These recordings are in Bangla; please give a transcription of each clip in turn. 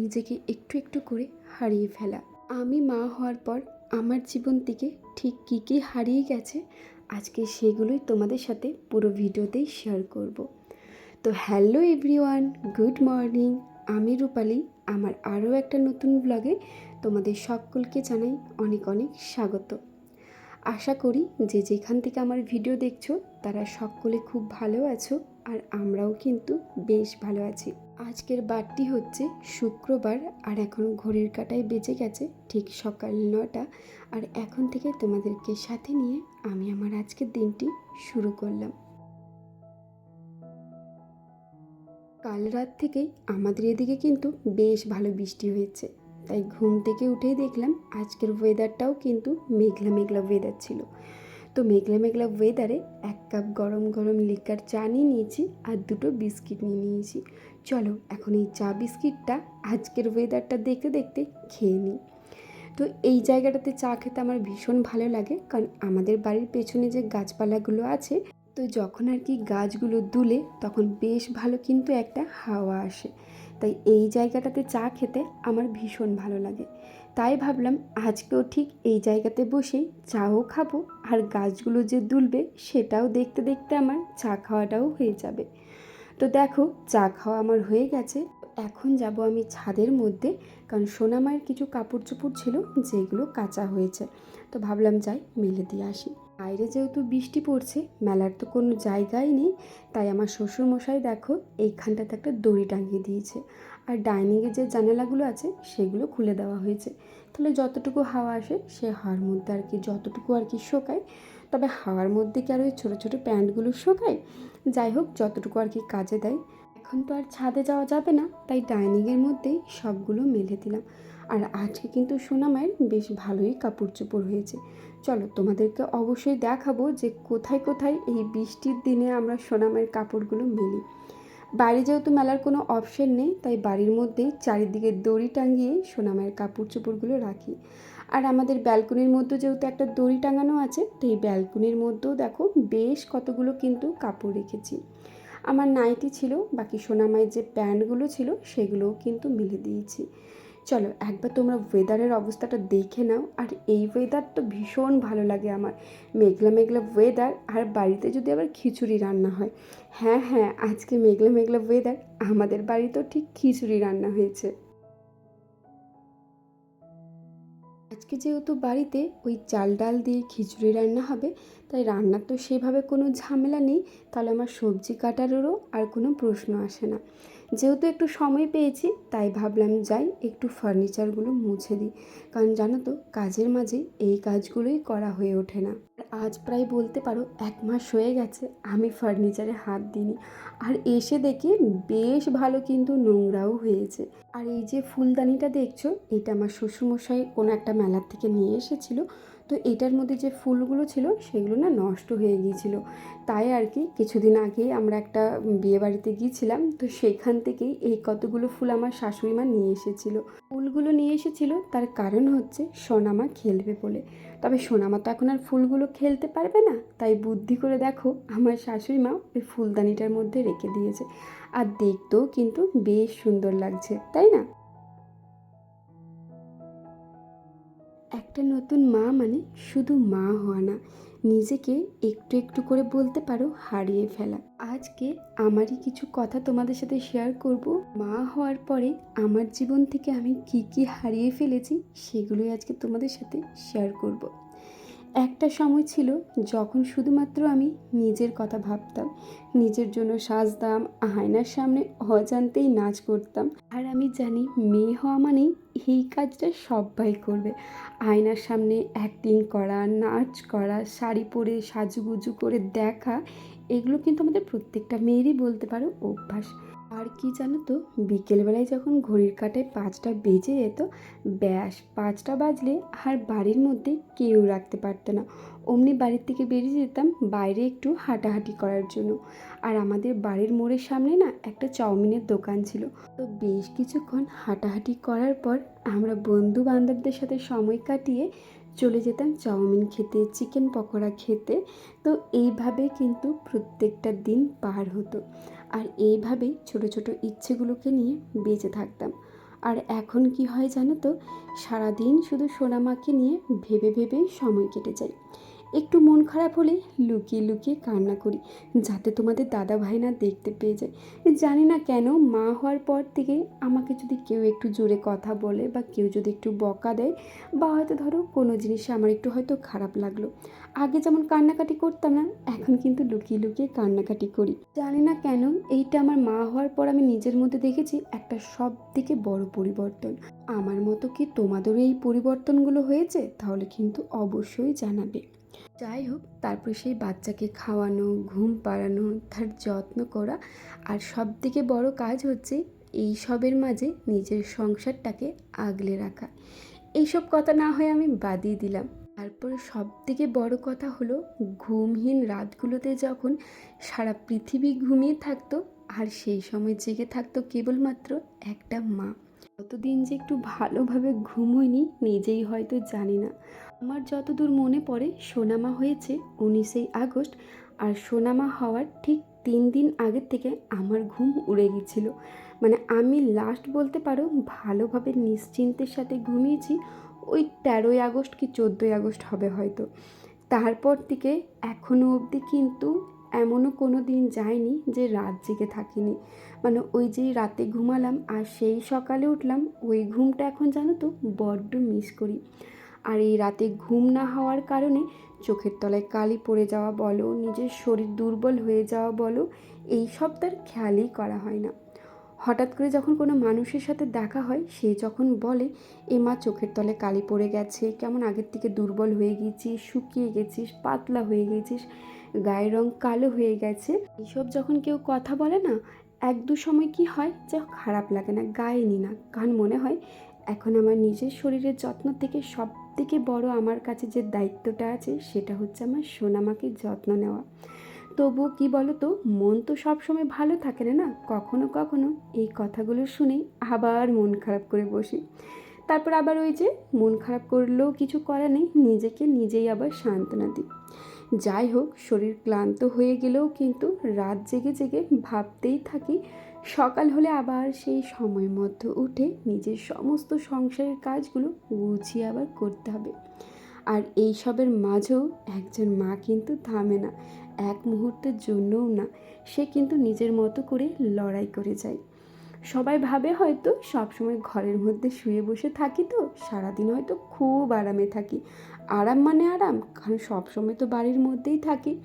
নিজেকে একটু একটু করে হারিয়ে ফেলা। আমি মা হওয়ার পর আমার জীবন থেকে ঠিক কী কী হারিয়ে গেছে, আজকে সেগুলোই তোমাদের সাথে পুরো ভিডিওতেই শেয়ার করব। তো হ্যালো এভরিওয়ান গুড মর্নিং আমি রূপালি, আমার আরও একটা নতুন ব্লগে তোমাদের সকলকে জানাই অনেক অনেক স্বাগত। আশা করি যে যেখান থেকে আমার ভিডিও দেখছ, তারা সকলে খুব ভালো আছো। আর আমরাও কিন্তু বেশ ভালো আছি। আজকের বারটি হচ্ছে শুক্রবার আর এখন ঘড়ির কাটায় বেজে গেছে ঠিক সকাল নটা। আর এখন থেকে তোমাদেরকে সাথে নিয়ে আমি আমার আজকের দিনটি শুরু করলাম। কাল রাত থেকেই আমাদের এদিকে কিন্তু বেশ ভালো বৃষ্টি হয়েছে। তাই ঘুম থেকে উঠেই দেখলাম আজকের ওয়েদারটাও কিন্তু মেঘলা মেঘলা ওয়েদার ছিল। তো মেঘলা মেঘলা ওয়েদারে এক কাপ গরম গরম লিকার চা নিয়ে নিয়েছি আর দুটো বিস্কিট নিয়ে নিয়েছি। চলো এখন এই চা বিস্কিটটা আজকের ওয়েদারটা দেখতে দেখতে খেয়ে নিই। তো এই জায়গাটাতে চা খেতে আমার ভীষণ ভালো লাগে কারণ আমাদের বাড়ির পেছনে যে গাছপালাগুলো আছে, তো যখন আর কি গাছগুলো দুলে তখন বেশ ভালো কিন্তু একটা হাওয়া আসে। তাই এই জায়গাটাতে চা খেতে আমার ভীষণ ভালো লাগে। তাই ভাবলাম আজকেও ঠিক এই জায়গাতে বসেই চাও খাব আর গাছগুলো যে দুলবে সেটাও দেখতে দেখতে আমার চা খাওয়াটাও হয়ে যাবে। তো দেখো চা খাওয়া আমার হয়ে গেছে। এখন যাব আমি ছাদের মধ্যে কারণ সোনামায়ের কিছু কাপড় চোপড় ছিল যেগুলো কাঁচা হয়েছে। তো ভাবলাম যাই মেলে দিয়ে আসি। বাইরে যেহেতু বৃষ্টি পড়ছে, মেলার তো কোনো জায়গাই নেই, তাই আমার শ্বশুরমশাই দেখো এইখানটাতে একটা দড়ি টাঙিয়ে দিয়েছে। আর ডাইনিংয়ে যে জানালাগুলো আছে, সেগুলো খুলে দেওয়া হয়েছে। তাহলে যতটুকু হাওয়া আসে, সে হাওয়ার মধ্যে আর কি যতটুকু আর কি শোকায়, তবে হাওয়ার মধ্যে কি আর ওই ছোটো ছোটো প্যান্টগুলো শোকায়? যাই হোক, যতটুকু আর কি কাজে দেয়। এখন তো আর ছাদে যাওয়া যাবে না, তাই ডাইনিংয়ের মধ্যেই সবগুলো মেলে দিলাম। আর আজকে কিন্তু সোনামায়ের বেশ ভালোই কাপড় চোপড় হয়েছে। চলো, তোমাদেরকে অবশ্যই দেখাবো যে কোথায় কোথায় এই বৃষ্টির দিনে আমরা সোনামায়ের কাপড়গুলো মেলি। বাড়ি যেহেতু মেলার কোনো অপশন নেই, তাই বাড়ির মধ্যেই চারিদিকে দড়ি টাঙিয়ে সোনামায়ের কাপড় চোপড়গুলো রাখি। আর আমাদের ব্যালকনির মধ্যে যেহেতু একটা দড়ি টাঙানো আছে তো এই ব্যালকনির মধ্যেও দেখো বেশ কতগুলো কিন্তু কাপড় রেখেছি। আমার নাইটি ছিল, বাকি সোনামায়ের যে প্যান্টগুলো ছিল, সেগুলোও কিন্তু মিলে দিয়েছি। চলো একবার তোমরা ওয়েদারের অবস্থাটা দেখে নাও, আর এই ওয়েদার তো ভীষণ ভালো লাগে আমার। মেঘলা মেঘলা ওয়েদার আর বাড়িতে যদি আবার খিচুড়ি রান্না হয়। হ্যাঁ হ্যাঁ আজকে মেঘলা মেঘলা ওয়েদার আমাদের বাড়িতেও ঠিক খিচুড়ি রান্না হয়েছে। আজকে যেহেতু বাড়িতে ওই চাল ডাল দিয়ে খিচুড়ি রান্না হবে, তাই রান্নার তো সেভাবে কোনো ঝামেলা নেই, তাহলে আমার সবজি কাটারেরও আর কোনো প্রশ্ন আসে না। যেহেতু একটু সময় পেয়েছি, তাই ভাবলাম যাই একটু ফার্নিচারগুলো মুছে দিই। কারণ জানো তো, কাজের মাঝে এই কাজগুলোই করা হয়ে ওঠে না। আজ প্রায় বলতে পারো এক মাস হয়ে গেছে আমি ফার্নিচারে হাত দিইনি। আর এসে দেখে বেশ ভালো কিন্তু নোংরাও হয়েছে। আর এই যে ফুলদানিটা দেখছ, এটা আমার শ্বশুরমশাই কোনো একটা মেলার থেকে নিয়ে এসেছিল। তো এটার মধ্যে যে ফুলগুলো ছিল সেগুলো না নষ্ট হয়ে গিয়েছিল। তাই আর কি কিছুদিন আগেই আমরা একটা বিয়ে বাড়িতে গিয়েছিলাম, তো সেখান থেকেই এই কতগুলো ফুল আমার শাশুড়ি মা নিয়ে এসেছিল। ফুলগুলো নিয়ে এসেছিল, তার কারণ হচ্ছে সোনামা খেলবে বলে। তবে সোনামা তো এখন আর ফুলগুলো খেলতে পারবে না, তাই বুদ্ধি করে দেখো আমার শাশুড়ি মা ওই ফুলদানিটার মধ্যে রেখে দিয়েছে। আর দেখতেও কিন্তু বেশ সুন্দর লাগছে, তাই না? একটা নতুন মা মানে শুধু মা হওয়া না, নিজেকে একটু একটু করে বলতে পারো হারিয়ে ফেলা আজকে আমারই কিছু কথা তোমাদের সাথে শেয়ার করব মা হওয়ার পরে আমার জীবন থেকে আমি কি কি হারিয়ে ফেলেছি, সেগুলোই আজকে তোমাদের সাথে শেয়ার করব। একটা সময় ছিল যখন শুধুমাত্র আমি নিজের কথা ভাবতাম, নিজের জন্য সাজতাম, আয়নার সামনে অজান্তেই নাচ করতাম। আর আমি জানি মেয়ে হওয়া মানেই এই কাজটা সবাই করবে। আয়নার সামনে অ্যাক্টিং করা, নাচ করা, শাড়ি পরে সাজুগুজু করে দেখা, এগুলো কিন্তু আমাদের প্রত্যেকটা মেয়েরই বলতে পারো অভ্যাস। আর কি জানো তো, বিকেলবেলায় যখন ঘড়ির কাঁটায় পাঁচটা বেজে যেত, ব্যাস পাঁচটা বাজলে আর বাড়ির মধ্যে কেউ রাখতে পারতো না। অমনি বাড়ির থেকে বেরিয়ে যেতাম বাইরে একটু হাঁটাহাঁটি করার জন্য। আর আমাদের বাড়ির মোড়ের সামনে না একটা চাউমিনের দোকান ছিল। তো বেশ কিছুক্ষণ হাঁটাহাঁটি করার পর আমরা বন্ধু বান্ধবদের সাথে সময় কাটিয়ে চলে যেতাম চাউমিন খেতে, চিকেন পকোড়া খেতে। তো এইভাবে কিন্তু প্রত্যেকটা দিন পার হতো। আর এইভাবেই ছোট ছোট ইচ্ছেগুলোকে নিয়ে বেঁচে থাকতাম। আর এখন কি হয় জানো তো? সারাদিন শুধু সোনামাকে নিয়ে ভেবে ভেবেই সময় কেটে যায়। একটু মন খারাপ হলে লুকিয়ে লুকিয়ে কান্না করি, যাতে তোমাদের দাদা ভাই না দেখতে পেয়ে যায়। জানি না কেন, মা হওয়ার পর থেকে আমাকে যদি কেউ একটু জোরে কথা বলে বা কেউ যদি একটু বকা দেয়, বা হয়তো ধরো কোনো জিনিসে আমার একটু হয়তো খারাপ লাগল। আগে যেমন কান্নাকাটি করতাম না, এখন কিন্তু লুকিয়ে লুকিয়ে কান্নাকাটি করি। জানি না কেন, এইটা আমার মা হওয়ার পর আমি নিজের মধ্যে দেখেছি একটা সব থেকে বড় পরিবর্তন। আমার মতো কি তোমাদেরও এই পরিবর্তনগুলো হয়েছে? তাহলে কিন্তু অবশ্যই জানাবে। যাই হোক, তারপর সেই বাচ্চাকে খাওয়ানো, ঘুম পাড়ানো, তার যত্ন করা আর সব থেকে বড় কাজ হচ্ছে এই সবের মাঝে নিজের সংসারটাকে আগলে রাখা। এইসব কথা না হয়ে আমি বাদিয়ে দিলাম। তারপরে সব থেকে বড় কথা হলো ঘুমহীন রাতগুলোতে যখন সারা পৃথিবী ঘুমিয়ে থাকতো আর সেই সময় জেগে থাকতো কেবলমাত্র একটা মা। কতদিন যে একটু ভালোভাবে ঘুম হয়নি, নিজেই হয়তো জানি না। আমার যতদূর মনে পড়ে, সোনামা হয়েছে উনিশেই আগস্ট আর সোনামা হওয়ার ঠিক তিন দিন আগের থেকে আমার ঘুম উড়ে গেছিল। মানে আমি লাস্ট বলতে পারো, ভালোভাবে নিশ্চিন্তের সাথে ঘুমিয়েছি, ওই তেরোই আগস্ট কি চোদ্দোই আগস্ট হবে হয়তো। তারপর থেকে এখনও অবধি কিন্তু এমনও কোনো দিন যায়নি যে রাত জেগে থাকিনি। মানে ওই যে রাতে ঘুমালাম আর সেই সকালে উঠলাম, ওই ঘুমটা এখন জানো তো বড্ড মিস করি। আর এই রাতে ঘুম না হওয়ার কারণে চোখের তলায় কালি পড়ে যাওয়া বলো, নিজের শরীর দুর্বল হয়ে যাওয়া বলো, এই সব তার খেয়ালই করা হয় না। হঠাৎ করে যখন কোনো মানুষের সাথে দেখা হয়, সে যখন বলে, এ মা, চোখের তলে কালি পড়ে গেছে, কেমন আগের থেকে দুর্বল হয়ে গেছিস, শুকিয়ে গেছিস, পাতলা হয়ে গেছিস, গায়ের রং কালো হয়ে গেছে। এইসব যখন কেউ কথা বলে না, এক দু সময় কি হয় যে খারাপ লাগে না গায়ে নি না। কারণ মনে হয় এখন আমার নিজের শরীরের যত্ন থেকে সব থেকে বড় আমার কাছে যে দায়িত্বটা আছে, সেটা হচ্ছে আমার সোনামাকে যত্ন নেওয়া। তবুও কি বলো তো মন তো সবসময় ভালো থাকে না না? কখনো কখনো এই কথাগুলো শুনেই আবার মন খারাপ করে বসি। তারপর আবার ওই যে মন খারাপ করলেও কিছু করা নেই, নিজেকে নিজেই আবার সান্ত্বনা দিই। যাই হোক, শরীর ক্লান্ত হয়ে গেলেও কিন্তু রাত জেগে জেগে ভাবতেই থাকি সকাল হলে আবার সেই সময় মধ্যে উঠে নিজের সমস্ত সংসারের কাজগুলো গুছিয়ে আবার করতে হবে। আর এই সবের মাঝেও একজন মা কিন্তু থামে না, এক মুহূর্তের জন্যও না। সে কিন্তু নিজের মতো করে লড়াই করে যায়। সবাই ভাবে হয়তো সবসময় ঘরের মধ্যে শুয়ে বসে থাকি তো, সারাদিন হয়তো খুব আরামে থাকি। আরাম মানে আরাম, কারণ সবসময় তো বাড়ির মধ্যেই থাকি।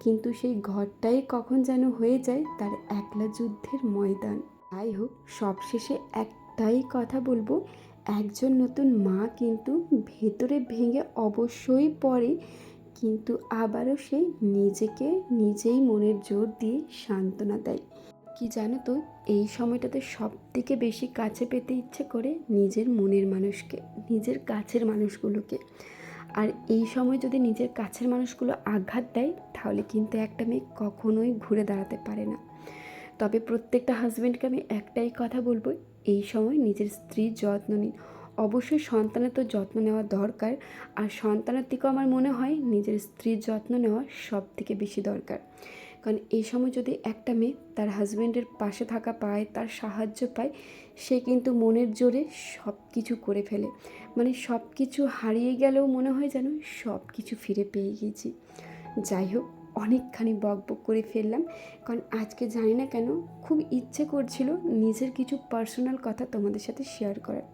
কিন্তু সেই ঘরটাই কখন যেন হয়ে যায় তার একলা যুদ্ধের ময়দান। যাই হোক, সবশেষে একটাই কথা বলব, একজন নতুন মা কিন্তু ভেতরে ভেঙে অবশ্যই পড়ে, কিন্তু আবারও সে নিজেকে নিজেই মনের জোর দিয়ে সান্ত্বনা দেয়। কি জানো তো, এই সময়টাতে সব থেকে বেশি কাছে পেতে ইচ্ছে করে নিজের মনের মানুষকে, নিজের কাছের মানুষগুলোকে। আর এই সময় যদি নিজের কাছের মানুষগুলো আঘাত দেয়, তাহলে কিন্তু একটা মেয়ে কখনোই ঘুরে দাঁড়াতে পারে না। তবে প্রত্যেকটা হাজব্যান্ডকে আমি একটাই কথা বলব, এই সময় নিজের স্ত্রীর যত্ন নিন। অবশ্যই সন্তানের তো যত্ন নেওয়া দরকার, আর সন্তানের থেকেও আমার মনে হয় নিজের স্ত্রীর যত্ন নেওয়া সব থেকে বেশি দরকার। কারণ এই সময় যদি একটা মেয়ে তার হাজব্যান্ডের পাশে থাকা পায়, তার সাহায্য পায়, সে কিন্তু মনের জোরে সব কিছু করে ফেলে। মানে সব কিছু হারিয়ে গেলেও মনে হয় যেন সব কিছু ফিরে পেয়ে গিয়েছি যাই হোক, অনেকখানি বক বক করে ফেললাম। কারণ আজকে জানি না কেন, খুব ইচ্ছে করছিল নিজের কিছু পার্সোনাল কথা তোমাদের সাথে শেয়ার করার।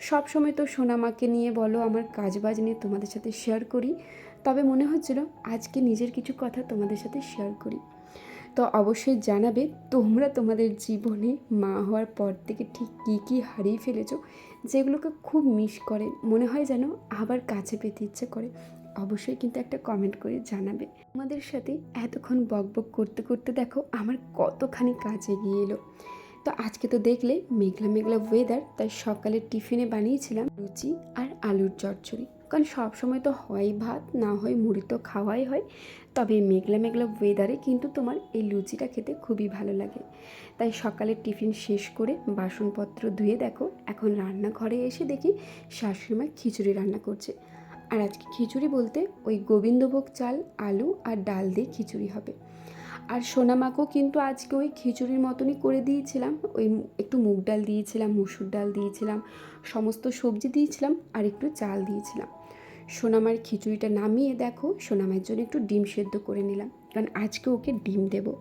সব সময় তো সোনামাকে নিয়ে বলো, আমার কাজবাজ নিয়ে তোমাদের সাথে শেয়ার করি। তবে মনে হচ্ছিল আজকে নিজের কিছু কথা তোমাদের সাথে শেয়ার করি। তো অবশ্যই জানাবে তোমরা তোমাদের জীবনে মা হওয়ার পর থেকে ঠিক কী কী হারিয়ে ফেলেছ, যেগুলোকে খুব মিস করে। মনে হয় যেন আবার কাছে পেতে ইচ্ছে করে। অবশ্যই কিন্তু একটা কমেন্ট করে জানাবে। আমাদের সাথে এতক্ষণ বক বক করতে করতে দেখো আমার কতখানি কাজ এগিয়ে এলো। তো আজকে তো দেখলে মেঘলা মেঘলা ওয়েদার তাই সকালে টিফিনে বানিয়েছিলাম লুচি আর আলুর চচ্চড়ি। কারণ সব সময় তো হয় ভাত, না হয় মুড়ি তো খাওয়াই হয়। তবে মেঘলা মেঘলা ওয়েদারে কিন্তু তোমার এই লুচিটা খেতে খুবই ভালো লাগে। তাই সকালে টিফিন শেষ করে বাসনপত্র ধুয়ে দেখো, এখন রান্নাঘরে এসে দেখি শাশুড়িমা খিচুড়ি রান্না করছে। আর আজকে খিচুড়ি বলতে ওই গোবিন্দভোগ চাল, আলু আর ডাল দিয়ে খিচুড়ি হবে। আর সোনামাকেও কিন্তু আজকে ওই খিচুড়ির মতনই করে দিয়েছিলাম। ওই একটু মুগ ডাল দিয়েছিলাম, মুসুর ডাল দিয়েছিলাম সমস্ত সবজি দিয়েছিলাম আর একটু চাল দিয়েছিলাম। সোনামার খিচুড়িটা নামিয়ে দেখো সোনামার জন্য একটু ডিম সেদ্ধ করে নিলাম। কারণ আজকে ওকে ডিম দেবো।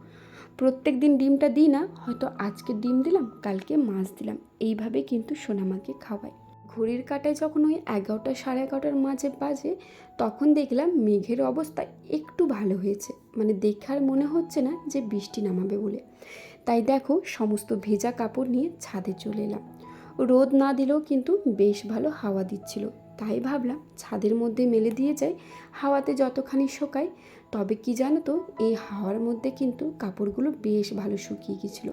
প্রত্যেক দিন ডিমটা দিই না, হয়তো আজকে ডিম দিলাম, কালকে মাছ দিলাম। এইভাবে কিন্তু সোনামাকে খাওয়াই। ঘড়ির কাটায় যখন ওই এগারোটা সাড়ে এগারোটার মাঝে বাজে, তখন দেখলাম মেঘের অবস্থা একটু ভালো হয়েছে। মানে দেখার মনে হচ্ছে না যে বৃষ্টি নামাবে বলে। তাই দেখো, সমস্ত ভেজা কাপড় নিয়ে ছাদে চলে এলাম। রোদ না দিলেও কিন্তু বেশ ভালো হাওয়া দিচ্ছিল। তাই ভাবলাম ছাদের মধ্যে মেলে দিয়ে যাই, হাওয়াতে যতখানি শোকায়। তবে কি জানো তো, এই হাওয়ার মধ্যে কিন্তু কাপড়গুলো বেশ ভালো শুকিয়ে গেছিল।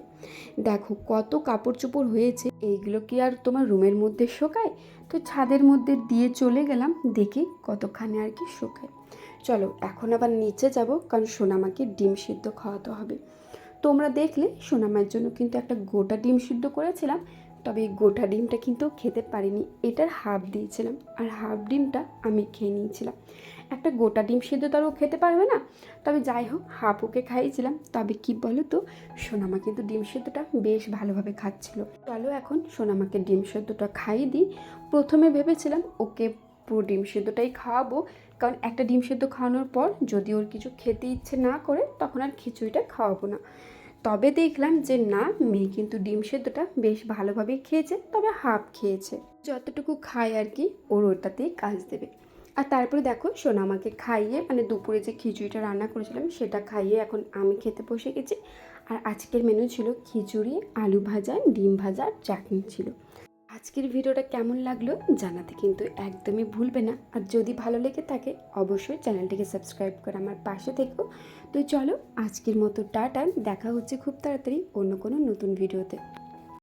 দেখো কত কাপড় চোপড় হয়েছে, এইগুলো কি আর তোমার রুমের মধ্যে শোকায়? তো ছাদের মধ্যে দিয়ে চলে গেলাম, দেখি কতখানি আর কি শোকায়। চলো এখন আবার নিচে যাব, কারণ সোনামাকে ডিম সিদ্ধ খাওয়াতে হবে। তোমরা দেখলে, সোনামার জন্য কিন্তু একটা গোটা ডিম সিদ্ধ করেছিলাম তবে এই গোটা ডিমটা কিন্তু খেতে পারিনি। এটার হাফ দিয়েছিলাম আর হাফ ডিমটা আমি খেয়ে নিয়েছিলাম। একটা গোটা ডিম সেদ্ধ তো আর ও খেতে পারবে না। তবে যাই হোক হাফ ওকে খাইয়েছিলাম। তবে কি বলো তো সোনামা কিন্তু ডিম সেদ্ধটা বেশ ভালোভাবে খাচ্ছিল। চলো এখন সোনামাকে ডিম সেদ্ধটা খাইয়ে দিই। প্রথমে ভেবেছিলাম ওকে পুরো ডিম সেদ্ধটাই খাওয়াবো। কারণ একটা ডিম সেদ্ধ খাওয়ানোর পর যদি ওর কিছু খেতে ইচ্ছে না করে, তখন আর খিচুড়িটা খাওয়াবো না। তবে দেখলাম যে না, মেয়ে কিন্তু ডিম সেদ্ধটা বেশ ভালোভাবেই খেয়েছে, তবে হাফ খেয়েছে। যতটুকু খায় আর কি, ওর ওটাতেই কাজ দেবে। আর তারপরে দেখো, সোনা আমাকে খাইয়ে মানে দুপুরে যে খিচুড়িটা রান্না করেছিলাম, সেটা খাইয়ে এখন আমি খেতে বসে গেছি। আর আজকের মেনু ছিল খিচুড়ি, আলু ভাজা, ডিম ভাজা চাটনি ছিল। আজকের ভিডিওটা কেমন লাগল জানাতে কিন্তু একদমই ভুলবে না। আর যদি ভালো লেগে থাকে, অবশ্যই চ্যানেলটিকে সাবস্ক্রাইব করে আমার পাশে থেকো। তো চলো, আজকের মতো টাটা। দেখা হচ্ছে খুব তাড়াতাড়ি অন্য কোনো নতুন ভিডিওতে।